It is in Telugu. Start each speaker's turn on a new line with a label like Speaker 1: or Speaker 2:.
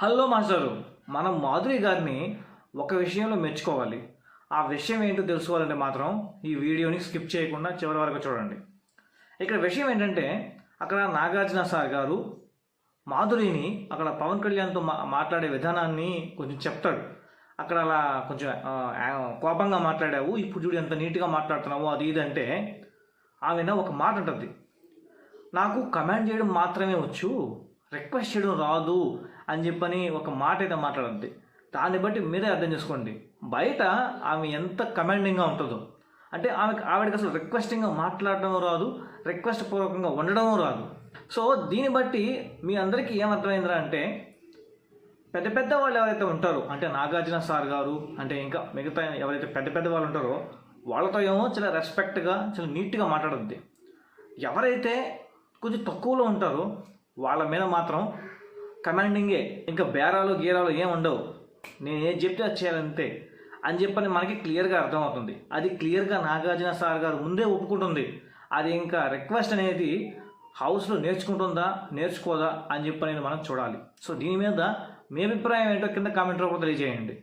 Speaker 1: హలో మాస్టరు మనం మాధురి గారిని ఒక విషయంలో మెచ్చుకోవాలి. ఆ విషయం ఏంటో తెలుసుకోవాలంటే మాత్రం ఈ వీడియోని స్కిప్ చేయకుండా చివరి వరకు చూడండి. ఇక్కడ విషయం ఏంటంటే అక్కడ నాగార్జున సార్ గారు మాధురిని అక్కడ పవన్ కళ్యాణ్తో మా మాట్లాడే విధానాన్ని కొంచెం చెప్తాడు. అక్కడ అలా కొంచెం కోపంగా మాట్లాడావు ఇప్పుడు చూడు ఎంత నీట్గా మాట్లాడుతున్నావు అది ఇది అంటే ఆమెన ఒక మాట ఉంటుంది. నాకు కమాండ్ చేయడం మాత్రమే వచ్చు రిక్వెస్ట్ చేయడం రాదు అని చెప్పని ఒక మాట అయితే మాట్లాడద్ది. దాన్ని బట్టి మీరే అర్థం చేసుకోండి. బయట ఆమె ఎంత కమాండింగ్గా ఉంటుందో. అంటే ఆమెకి ఆవిడకి అసలు రిక్వెస్టింగ్గా మాట్లాడడం రాదు రిక్వెస్ట్ పూర్వకంగా ఉండడం రాదు. సో దీన్ని బట్టి మీ అందరికీ ఏమర్థమైందిరా అంటే పెద్ద పెద్ద వాళ్ళు ఎవరైతే ఉంటారో అంటే నాగార్జున సార్ గారు అంటే ఇంకా మిగతా ఎవరైతే పెద్ద పెద్ద వాళ్ళు ఉంటారో వాళ్ళతో ఏమో చాలా రెస్పెక్ట్గా చాలా నీట్గా మాట్లాడద్ది. ఎవరైతే కొంచెం తక్కువలో ఉంటారో వాళ్ళ మీద మాత్రం కమాండింగే ఇంకా బేరాలు గీరాలు ఏం ఉండవు. నేను ఏం చెప్తే అది చేయాలంతే. అని చెప్పని మనకి క్లియర్గా అర్థమవుతుంది. అది క్లియర్గా నాగార్జున సార్ గారు ముందే ఒప్పుకుంటుంది. అది ఇంకా రిక్వెస్ట్ అనేది హౌస్లో నేర్చుకుంటుందా నేర్చుకోదా అని చెప్పని మనం చూడాలి. సో దీని మీద మీ అభిప్రాయం ఏంటో కింద కామెంట్ రూపంలో తెలియజేయండి.